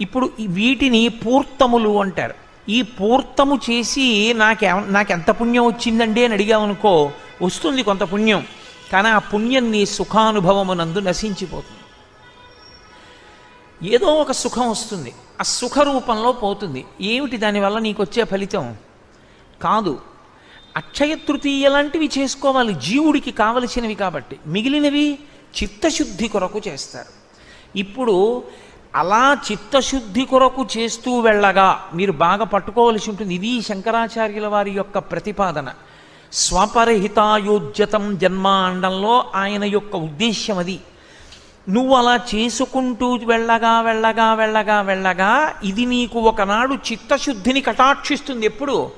ఇప్పుడు వీటిని పూర్తములు అంటారు. ఈ పూర్తము చేసి నాకే నాకు పుణ్యం వచ్చిందండి అని అడిగామనుకో వస్తుంది కొంత పుణ్యం కానీ ఆ పుణ్యం నీ సుఖానుభవమునందు నశించిపోతుంది. ఏదో ఒక సుఖం వస్తుంది ఆ సుఖ రూపంలో పోతుంది. ఏమిటి దానివల్ల నీకు వచ్చే ఫలితం? కాదు అక్షయ తృతీయ లాంటివి చేసుకోవాలి జీవుడికి కావలసినవి కాబట్టి. మిగిలినవి చిత్తశుద్ధి కొరకు చేస్తారు. ఇప్పుడు అలా చిత్తశుద్ధి కొరకు చేస్తూ వెళ్ళగా మీరు బాగా పట్టుకోవలసి ఉంటుంది. ఇది శంకరాచార్యుల వారి యొక్క ప్రతిపాదన. స్వపరహితాయోజ్యతం జన్మ అండంలో ఆయన యొక్క ఉద్దేశ్యం అది. నువ్వు అలా చేసుకుంటూ వెళ్ళగా వెళ్ళగా వెళ్ళగా వెళ్ళగా ఇది నీకు ఒకనాడు చిత్తశుద్ధిని కటాక్షిస్తుంది ఎప్పుడు?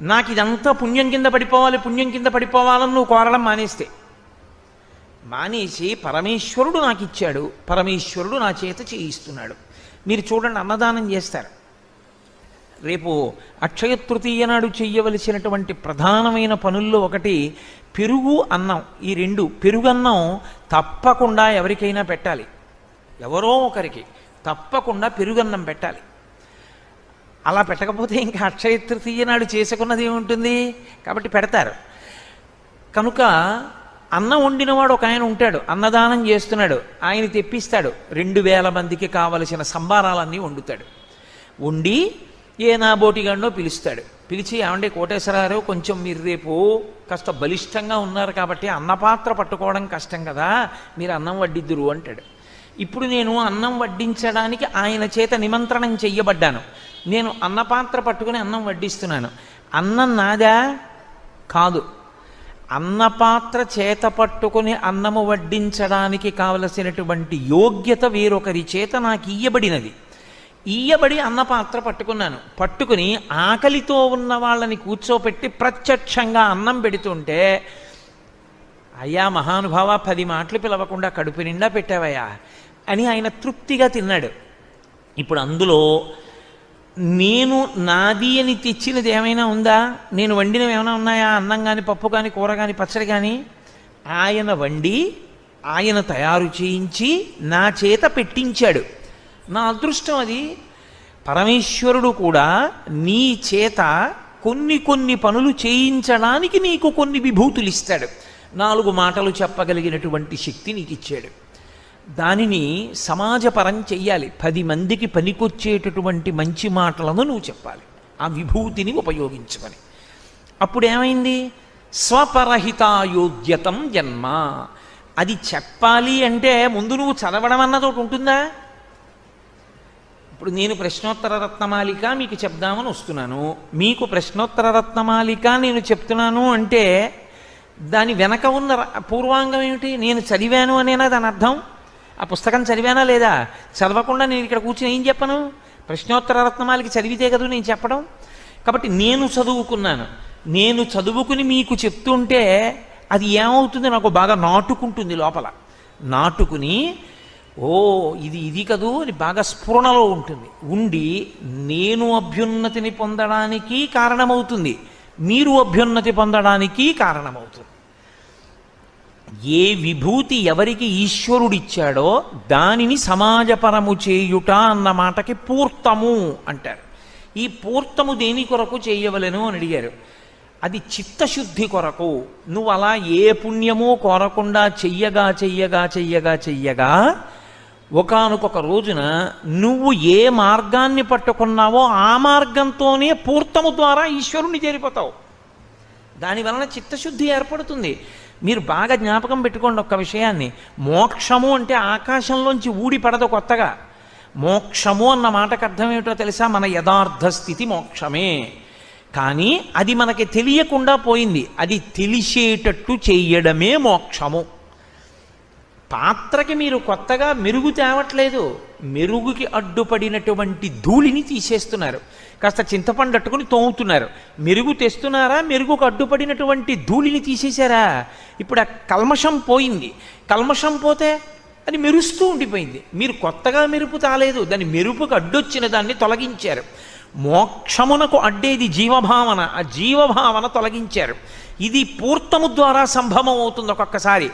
నాకు ఇదంతా పుణ్యం కింద పడిపోవాలి పుణ్యం కింద పడిపోవాలని నువ్వు కోరడం మానేస్తే. మానేసి పరమేశ్వరుడు నాకు ఇచ్చాడు పరమేశ్వరుడు నా చేత చేయిస్తున్నాడు. మీరు చూడండి అన్నదానం చేస్తారు. రేపు అక్షయ తృతీయ నాడు చెయ్యవలసినటువంటి ప్రధానమైన పనుల్లో ఒకటి పెరుగు అన్నం. ఈ రెండు పెరుగు అన్నం తప్పకుండా ఎవరికైనా పెట్టాలి. ఎవరో ఒకరికి తప్పకుండా పెరుగన్నం పెట్టాలి. అలా పెట్టకపోతే ఇంకా అక్షయ తృతీయ నాడు చేసుకున్నది ఏముంటుంది? కాబట్టి పెడతారు. కనుక అన్నం వండినవాడు ఒక ఆయన ఉంటాడు అన్నదానం చేస్తున్నాడు ఆయన తెప్పిస్తాడు. రెండు వేల మందికి కావలసిన సంబారాలన్నీ వండుతాడు. వండి ఏ నా బోటిగాడినో పిలుస్తాడు. పిలిచి ఏమంటే కోటేశ్వరరావు కొంచెం మీరు రేపు కాస్త బలిష్టంగా ఉన్నారు కాబట్టి అన్నపాత్ర పట్టుకోవడం కష్టం కదా మీరు అన్నం వడ్డిద్దురు అంటాడు. ఇప్పుడు నేను అన్నం వడ్డించడానికి ఆయన చేత నిమంత్రణం చెయ్యబడ్డాను. నేను అన్నపాత్ర పట్టుకుని అన్నం వడ్డిస్తున్నాను. అన్నం నాదా? కాదు. అన్నపాత్ర చేత పట్టుకుని అన్నము వడ్డించడానికి కావలసినటువంటి యోగ్యత వేరొకరి చేత నాకు ఇయ్యబడినది. ఇయ్యబడి అన్నపాత్ర పట్టుకున్నాను. పట్టుకుని ఆకలితో ఉన్న వాళ్ళని కూర్చోపెట్టి ప్రత్యక్షంగా అన్నం పెడుతుంటే అయ్యా మహానుభావ పది మాటలు పిలవకుండా కడుపు నిండా పెట్టావయ్యా అని ఆయన తృప్తిగా తిన్నాడు. ఇప్పుడు అందులో నేను నాది అని తెచ్చినది ఏమైనా ఉందా? నేను వండినవి ఏమైనా ఉన్నాయా? అన్నం కానీ పప్పు కానీ కూర కానీ పచ్చడి కానీ ఆయన వండి ఆయన తయారు చేయించి నా చేత పెట్టించాడు. నా అదృష్టం అది. పరమేశ్వరుడు కూడా నీ చేత కొన్ని కొన్ని పనులు చేయించడానికి నీకు కొన్ని విభూతులు ఇస్తాడు నాలుగు మాటలు చెప్పగలిగినటువంటి శక్తి నీకు ఇచ్చాడు దానిని సమాజపరం చెయ్యాలి. పది మందికి పనికొచ్చేటటువంటి మంచి మాటలను నువ్వు చెప్పాలి. ఆ విభూతిని ఉపయోగించుకొని అప్పుడు ఏమైంది స్వపరహితాయోగ్యతం జన్మ. అది చెప్పాలి అంటే ముందు నువ్వు చదవడం అన్నది ఒకటి ఉంటుందా? ఇప్పుడు నేను ప్రశ్నోత్తర రత్నమాలిక మీకు చెప్దామని వస్తున్నాను. మీకు ప్రశ్నోత్తర రత్నమాలిక నేను చెప్తున్నాను అంటే దాని వెనక ఉన్న ర- పూర్వాంగం ఏమిటి? నేను చదివాను అనేనా దాని అర్థం ఆ పుస్తకం చదివానా లేదా? చదవకుండా నేను ఇక్కడ కూర్చుని ఏం చెప్పను? ప్రశ్నోత్తర రత్నమాలిక చదివితే కదా నేను చెప్పడం? కాబట్టి నేను చదువుకున్నాను. నేను చదువుకుని మీకు చెప్తుంటే అది ఏమవుతుంది? నాకు బాగా నాటుకుంటుంది లోపల. నాటుకుని ఓ ఇది ఇది కదూ అని బాగా స్ఫురణలో ఉంటుంది. ఉండి నేను అభ్యున్నతిని పొందడానికి కారణమవుతుంది. మీరు అభ్యున్నతి పొందడానికి కారణమవుతుంది. ఏ విభూతి ఎవరికి ఈశ్వరుడిచ్చాడో దానిని సమాజపరము చేయుట అన్న మాటకి పూర్తము అంటారు. ఈ పూర్తము దేని కొరకు చేయవలను అని అడిగారు. అది చిత్తశుద్ధి కొరకు. నువ్వు అలా ఏ పుణ్యమో కోరకుండా చెయ్యగా చెయ్యగా చెయ్యగా చెయ్యగా ఒకనకొక రోజున నువ్వు ఏ మార్గాన్ని పట్టుకున్నావో ఆ మార్గంతోనే పూర్తము ద్వారా ఈశ్వరుణ్ణి చేరిపోతావు. దాని వలన చిత్తశుద్ధి ఏర్పడుతుంది. మీరు బాగా జ్ఞాపకం పెట్టుకోండి ఒక్క విషయాన్ని. మోక్షము అంటే ఆకాశంలోంచి ఊడి పడదు కొత్తగా. మోక్షము అన్న మాటకు అర్థం ఏమిటో తెలుసా? మన యథార్థ స్థితి మోక్షమే. కానీ అది మనకి తెలియకుండా పోయింది. అది తెలిసేటట్టు చేయడమే మోక్షము. పాత్రకి మీరు కొత్తగా మెరుగు తేవట్లేదు. మెరుగుకి అడ్డుపడినటువంటి ధూళిని తీసేస్తున్నారు. కాస్త చింతపండు అట్టుకుని తోముతున్నారు. మెరుగు తెస్తున్నారా? మెరుగుకు అడ్డుపడినటువంటి ధూళిని తీసేశారా? ఇప్పుడు ఆ కల్మషం పోయింది. కల్మషం పోతే అది మెరుస్తూ ఉండిపోయింది. మీరు కొత్తగా మెరుపు తాలేదు. దాని మెరుపుకు అడ్డొచ్చిన దాన్ని తొలగించారు. మోక్షమునకు అడ్డేది జీవభావన. ఆ జీవభావన తొలగించారు. ఇది పూర్తము ద్వారా సంభవం అవుతుంది ఒక్కొక్కసారి.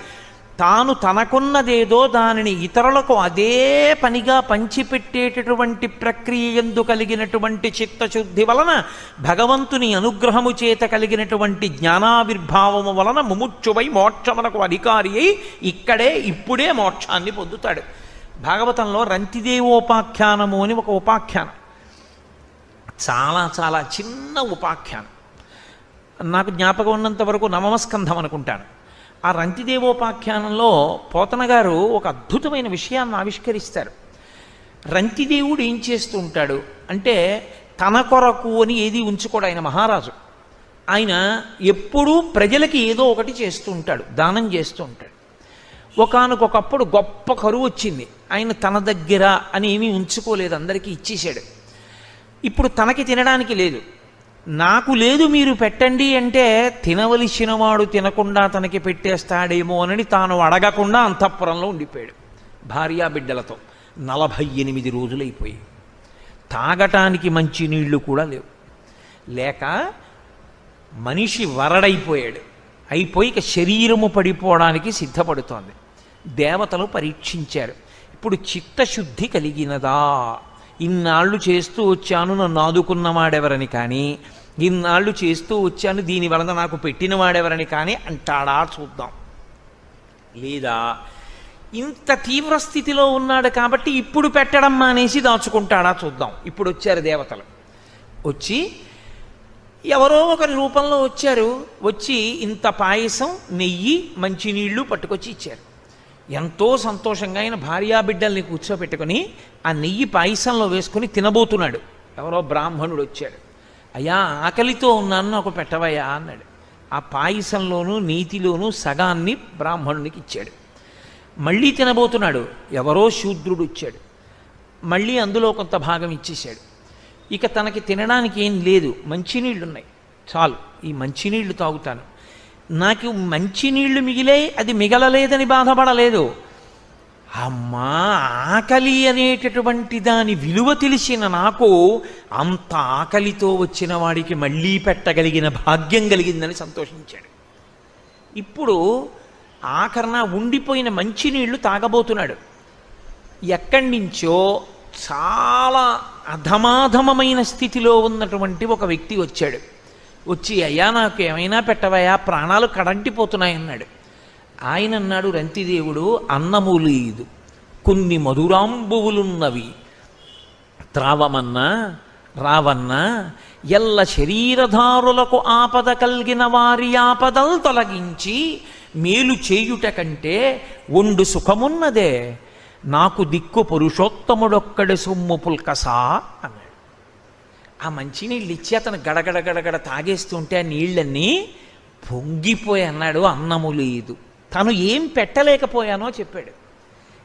తాను తనకున్నదేదో దానిని ఇతరులకు అదే పనిగా పంచిపెట్టేటటువంటి ప్రక్రియ ఎందు కలిగినటువంటి చిత్తశుద్ధి వలన భగవంతుని అనుగ్రహము చేత కలిగినటువంటి జ్ఞానావిర్భావము వలన ముముక్షువై మోక్షమునకు అధికారి అయి ఇక్కడే ఇప్పుడే మోక్షాన్ని పొందుతాడు. భాగవతంలో రంతిదేవోపాఖ్యానము అని ఒక ఉపాఖ్యానం. చాలా చాలా చిన్న ఉపాఖ్యానం. నాకు జ్ఞాపకం ఉన్నంత వరకు నవమస్కంధం అనుకుంటాను. ఆ రంతిదేవోపాఖ్యానంలో పోతన గారు ఒక అద్భుతమైన విషయాన్ని ఆవిష్కరిస్తారు. రంతిదేవుడు ఏం చేస్తూ ఉంటాడు అంటే తన కొరకు అని ఏది ఉంచుకోడు ఆయన మహారాజు. ఆయన ఎప్పుడూ ప్రజలకి ఏదో ఒకటి చేస్తూ ఉంటాడు దానం చేస్తూ ఉంటాడు. ఒకనకొకప్పుడు గొప్ప కరువు వచ్చింది. ఆయన తన దగ్గర అని ఏమీ ఉంచుకోలేదు అందరికీ ఇచ్చేశాడు. ఇప్పుడు తనకి తినడానికి లేదు. నాకు లేదు మీరు పెట్టండి అంటే తినవలసిన వాడు తినకుండా తనకి పెట్టేస్తాడేమో అని తాను అడగకుండా అంతఃపురంలో ఉండిపోయాడు భార్యా బిడ్డలతో. నలభై ఎనిమిది రోజులైపోయి తాగటానికి మంచి నీళ్ళు కూడా లేవు. లేక మనిషి వరడైపోయాడు. అయిపోయి ఇక శరీరము పడిపోవడానికి సిద్ధపడుతోంది. దేవతలు పరీక్షించారు. ఇప్పుడు చిత్తశుద్ధి కలిగినదా? ఇన్నాళ్ళు చేస్తూ వచ్చాను నన్ను ఆదుకున్నవాడెవరని కానీ ఇన్నాళ్ళు చేస్తూ వచ్చాను దీని వలన నాకు పెట్టినవాడెవరని కానీ అంటాడా చూద్దాం. లేదా ఇంత తీవ్ర స్థితిలో ఉన్నాడు కాబట్టి ఇప్పుడు పెట్టడం మానేసి దాచుకుంటాడా చూద్దాం. ఇప్పుడు వచ్చారు దేవతలు. వచ్చి ఎవరో ఒకరి రూపంలో వచ్చారు. వచ్చి ఇంత పాయసం నెయ్యి మంచినీళ్ళు పట్టుకొచ్చి ఇచ్చారు. ఎంతో సంతోషంగా ఆయన భార్యాబిడ్డల్ని కూర్చోబెట్టుకొని ఆ నెయ్యి పాయసంలో వేసుకుని తినబోతున్నాడు. ఎవరో బ్రాహ్మణుడు వచ్చాడు. అయ్యా ఆకలితో ఉన్నాను నాకు పెట్టవయ్యా అన్నాడు. ఆ పాయసంలోనూ నీతిలోనూ సగాన్ని బ్రాహ్మణునికి ఇచ్చాడు. మళ్ళీ తినబోతున్నాడు. ఎవరో శూద్రుడు వచ్చాడు. మళ్ళీ అందులో కొంత భాగం ఇచ్చేశాడు. ఇక తనకి తినడానికి ఏం లేదు. మంచినీళ్ళు ఉన్నాయి చాలు ఈ మంచినీళ్ళు తాగుతాను. నాకు మంచినీళ్ళు మిగిలే అది మిగలలేదని బాధపడలేదు. అమ్మా ఆకలి అనేటటువంటి దాని విలువ తెలిసిన నాకు అంత ఆకలితో వచ్చిన వాడికి మళ్ళీ పెట్టగలిగిన భాగ్యం కలిగిందని సంతోషించాడు. ఇప్పుడు ఆఖరణ ఉండిపోయిన మంచినీళ్ళు తాగబోతున్నాడు. ఎక్కడి నుంచో చాలా అధమాధమమైన స్థితిలో ఉన్నటువంటి ఒక వ్యక్తి వచ్చాడు. వచ్చి అయ్యా నాకు ఏమైనా పెట్టవయ్యా ప్రాణాలు కడంటిపోతున్నాయన్నాడు ఆయన అన్నాడు రంతిదేవుడు అన్నము లేదు కొన్ని మధురాంబువులున్నవి. త్రావమన్నా రావన్నా ఎల్ల శరీరధారులకు ఆపద కలిగిన వారి ఆపదలు తొలగించి మేలు చేయుట కంటే ఒండు సుఖమున్నదే. నాకు దిక్కు పురుషోత్తముడొక్కడి సొమ్ము పుల్కసా అన్నాడు. ఆ మంచినీళ్ళు ఇచ్చి అతను గడగడ గడగడ తాగేస్తుంటే ఆ నీళ్ళన్నీ పొంగిపోయి అన్నాడు అన్నము లేదు. తను ఏం పెట్టలేకపోయానో చెప్పాడు.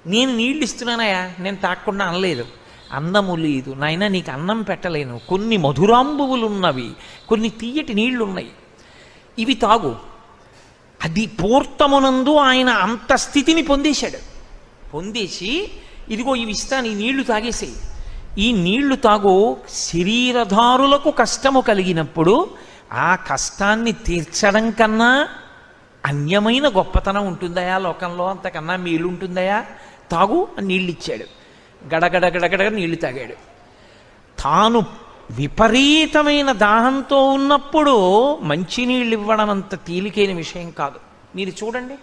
నేను నీళ్ళు ఇస్తున్నానయా నేను తాగకుండా అనలేదు. అన్నము లేదు. నాయన నీకు అన్నం పెట్టలేను. కొన్ని మధురాంబువులు ఉన్నవి కొన్ని తీయటి నీళ్ళున్నాయి ఇవి తాగు. అది పూర్తమునందు ఆయన అంత స్థితిని పొందేశాడు. పొందేసి ఇదిగో ఇవి ఇస్తాను ఈ నీళ్ళు తాగేసేయి. ఈ నీళ్ళు తాగు శరీరధారులకు కష్టము కలిగినప్పుడు ఆ కష్టాన్ని తీర్చడం కన్నా అన్యమైన గొప్పతనం ఉంటుందయా లోకంలో? అంతకన్నా మేలు ఉంటుందయా తాగు నీళ్ళు ఇచ్చాడు గడగడ గడగడ నీళ్ళు తాగాడు. తాను విపరీతమైన దాహంతో ఉన్నప్పుడు మంచినీళ్ళు ఇవ్వడం అంత తేలికైన విషయం కాదు. మీరు చూడండి.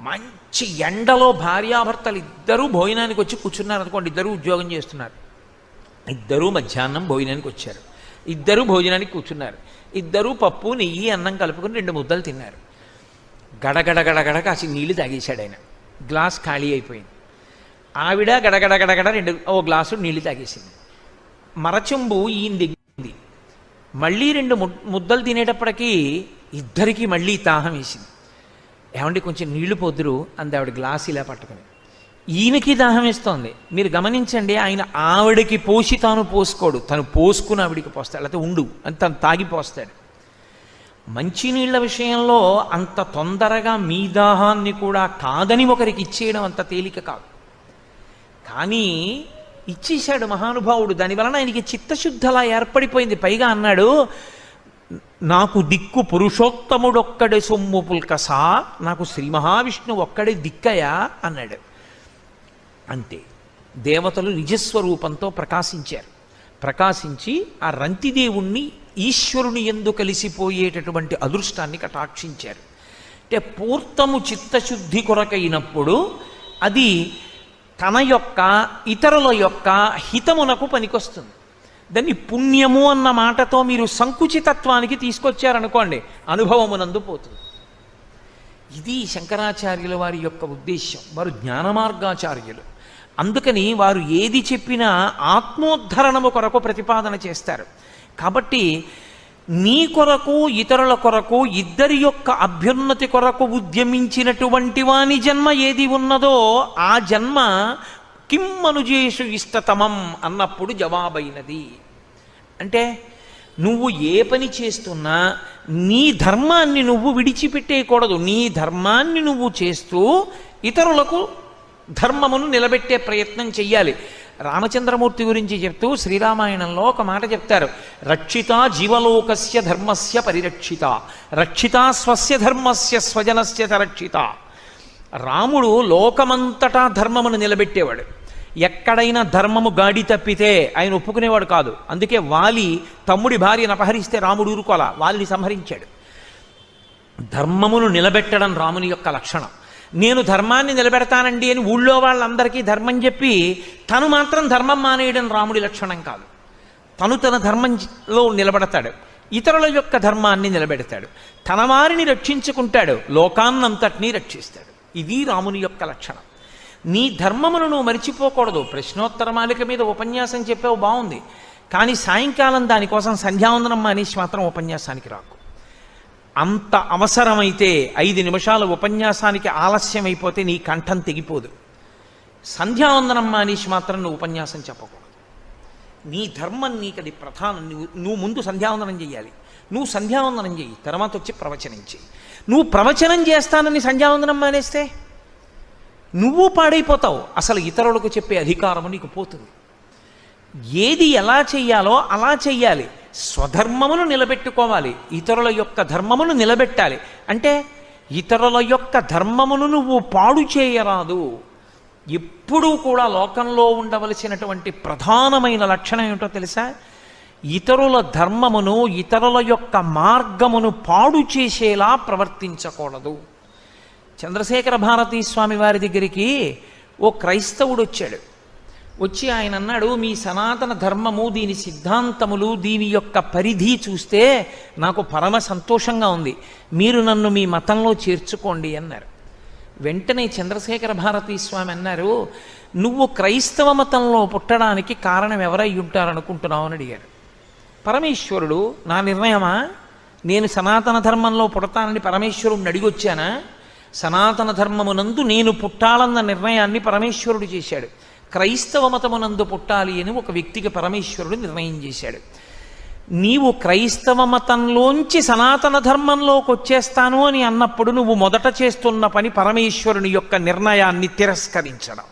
మంచి ఎండలో భార్యాభర్తలు ఇద్దరూ భోజనానికి వచ్చి కూర్చున్నారు అనుకోండి ఇద్దరు ఉద్యోగం చేస్తున్నారు. ఇద్దరూ మధ్యాహ్నం భోజనానికి వచ్చారు. ఇద్దరూ భోజనానికి కూర్చున్నారు. ఇద్దరూ పప్పు నెయ్యి అన్నం కలుపుకొని రెండు ముద్దలు తిన్నారు. గడగడ గడగడ కాసి నీళ్ళు తాగేశాడు ఆయన. గ్లాస్ ఖాళీ అయిపోయింది. ఆవిడ గడగడ గడగడ రెండు ఓ గ్లాసు నీళ్ళు తాగేసింది. మరచెంబు ఈయన దిగింది. మళ్ళీ రెండు ము- ముద్దలు తినేటప్పటికీ ఇద్దరికీ మళ్ళీ తాహం వేసింది. ఏమండి కొంచెం నీళ్ళు పొద్దురు అంది ఆవిడ గ్లాస్ ఇలా పట్టుకుని. ఈయనకి దాహం వేస్తోంది. మీరు గమనించండి ఆయన ఆవిడకి పోసి తాను పోసుకోడు. తను పోసుకుని ఆవిడికి పోస్తాడు. లేకపోతే ఉండు అని తను తాగిపోస్తాడు మంచినీళ్ళ విషయంలో అంత తొందరగా మీ దాహాన్ని కూడా కాదని ఒకరికి ఇచ్చేయడం అంత తేలిక కాదు. కానీ ఇచ్చేశాడు మహానుభావుడు. దానివలన ఆయనకి చిత్తశుద్ధలా ఏర్పడిపోయింది. పైగా అన్నాడు నాకు దిక్కు పురుషోత్తముడొక్కడే సొమ్ము పుల్కసా నాకు శ్రీ మహావిష్ణువు ఒక్కడే దిక్కయా? అన్నాడు. అంతే. దేవతలు నిజస్వరూపంతో ప్రకాశించారు. ప్రకాశించి ఆ రంతిదేవుణ్ణి ఈశ్వరుని ఎందు కలిసిపోయేటటువంటి అదృష్టాన్ని కటాక్షించారు. అంటే పూర్తము చిత్తశుద్ధి కొరకైనప్పుడు అది తన యొక్క ఇతరుల యొక్క హితమునకు పనికొస్తుంది. దాన్ని పుణ్యము అన్న మాటతో మీరు సంకుచితత్వానికి తీసుకొచ్చారనుకోండి అనుభవమునందు పోతుంది. ఇది శంకరాచార్యుల వారి యొక్క ఉద్దేశ్యం. వారు జ్ఞానమార్గాచార్యులు అందుకని వారు ఏది చెప్పినా ఆత్మోద్ధరణము కొరకు ప్రతిపాదన చేస్తారు. కాబట్టి నీ కొరకు ఇతరుల కొరకు ఇద్దరి యొక్క అభ్యున్నతి కొరకు ఉద్యమించినటువంటి వాని జన్మ ఏది ఉన్నదో ఆ జన్మ కిమ్ మనుజేషు ఇష్టతమం అన్నప్పుడు జవాబైనది. అంటే నువ్వు ఏ పని చేస్తున్నా నీ ధర్మాన్ని నువ్వు విడిచిపెట్టేయకూడదు. నీ ధర్మాన్ని నువ్వు చేస్తూ ఇతరులకు ధర్మమును నిలబెట్టే ప్రయత్నం చెయ్యాలి. రామచంద్రమూర్తి గురించి చెప్తూ శ్రీరామాయణంలో ఒక మాట చెప్తారు. రక్షిత జీవలోకస్య ధర్మస్య పరిరక్షిత. రక్షిత స్వస్య ధర్మస్య స్వజనస్య రక్షిత. రాముడు లోకమంతటా ధర్మమును నిలబెట్టేవాడు. ఎక్కడైనా ధర్మము గాడి తప్పితే ఆయన ఒప్పుకునేవాడు కాదు. అందుకే వాలి తమ్ముడి భార్యను అపహరిస్తే రాముడు ఊరుకోలా వాలిని సంహరించాడు. ధర్మమును నిలబెట్టడం రాముని యొక్క లక్షణం. నేను ధర్మాన్ని నిలబెడతానండి అని ఊళ్ళో వాళ్ళందరికీ ధర్మం చెప్పి తను మాత్రం ధర్మం మానేయడం రాముడి లక్షణం కాదు. తను తన ధర్మంలో నిలబడతాడు. ఇతరుల యొక్క ధర్మాన్ని నిలబెడతాడు. తన వారిని రక్షించుకుంటాడు. లోకాన్నంతటినీ రక్షిస్తాడు. ఇది రాముని యొక్క లక్షణం. నీ ధర్మమును నువ్వు మరిచిపోకూడదు. ప్రశ్నోత్తరమాలిక మీద ఉపన్యాసం చెప్పావు బాగుంది. కానీ సాయంకాలం దానికోసం సంధ్యావందనం మానేసి మాత్రం ఉపన్యాసానికి రాకు. అంత అవసరమైతే ఐదు నిమిషాల ఉపన్యాసానికి ఆలస్యం అయిపోతే నీ కంఠం తెగిపోదు. సంధ్యావందనం మానేసి మాత్రం నువ్వు ఉపన్యాసం చెప్పకూడదు. నీ ధర్మం నీకు అది ప్రధానం. నువ్వు నువ్వు ముందు సంధ్యావందనం చేయాలి నువ్వు సంధ్యావందనం చేయి తర్వాత వచ్చి ప్రవచనం చేయి నువ్వు ప్రవచనం చేస్తానని సంధ్యావందనం మానేస్తే నువ్వు పాడైపోతావు. అసలు ఇతరులకు చెప్పే అధికారము నీకు పోతుంది. ఏది ఎలా చెయ్యాలో అలా చెయ్యాలి. స్వధర్మమును నిలబెట్టుకోవాలి. ఇతరుల యొక్క ధర్మమును నిలబెట్టాలి. అంటే ఇతరుల యొక్క ధర్మమును నువ్వు పాడు చేయరాదు. ఎప్పుడూ కూడా లోకంలో ఉండవలసినటువంటి ప్రధానమైన లక్షణం ఏమిటో తెలుసా? ఇతరుల ధర్మమును ఇతరుల యొక్క మార్గమును పాడు చేసేలా ప్రవర్తించకూడదు. చంద్రశేఖర భారతీ స్వామి వారి దగ్గరికి ఓ క్రైస్తవుడు వచ్చాడు. వచ్చి ఆయన అన్నాడు మీ సనాతన ధర్మము దీని సిద్ధాంతములు దీని యొక్క పరిధి చూస్తే నాకు పరమ సంతోషంగా ఉంది. మీరు నన్ను మీ మతంలో చేర్చుకోండి అన్నారు. వెంటనే చంద్రశేఖర భారతీ స్వామి అన్నారు నువ్వు క్రైస్తవ మతంలో పుట్టడానికి కారణం ఎవరై ఉంటారనుకుంటున్నావు? అని అడిగారు. పరమేశ్వరుడు నా నిర్ణయమా? నేను సనాతన ధర్మంలో పుడతానని పరమేశ్వరుడిని అడిగొచ్చానా? సనాతన ధర్మమునందు నేను పుట్టాలన్న నిర్ణయాన్ని పరమేశ్వరుడు చేశాడు. క్రైస్తవ మతమునందు పుట్టాలి అని ఒక వ్యక్తికి పరమేశ్వరుడు నిర్ణయం చేశాడు. నీవు క్రైస్తవ మతంలోంచి సనాతన ధర్మంలోకి వచ్చేస్తాను అని అన్నప్పుడు నువ్వు మొదట చేస్తున్న పని పరమేశ్వరుని యొక్క నిర్ణయాన్ని తిరస్కరించడం.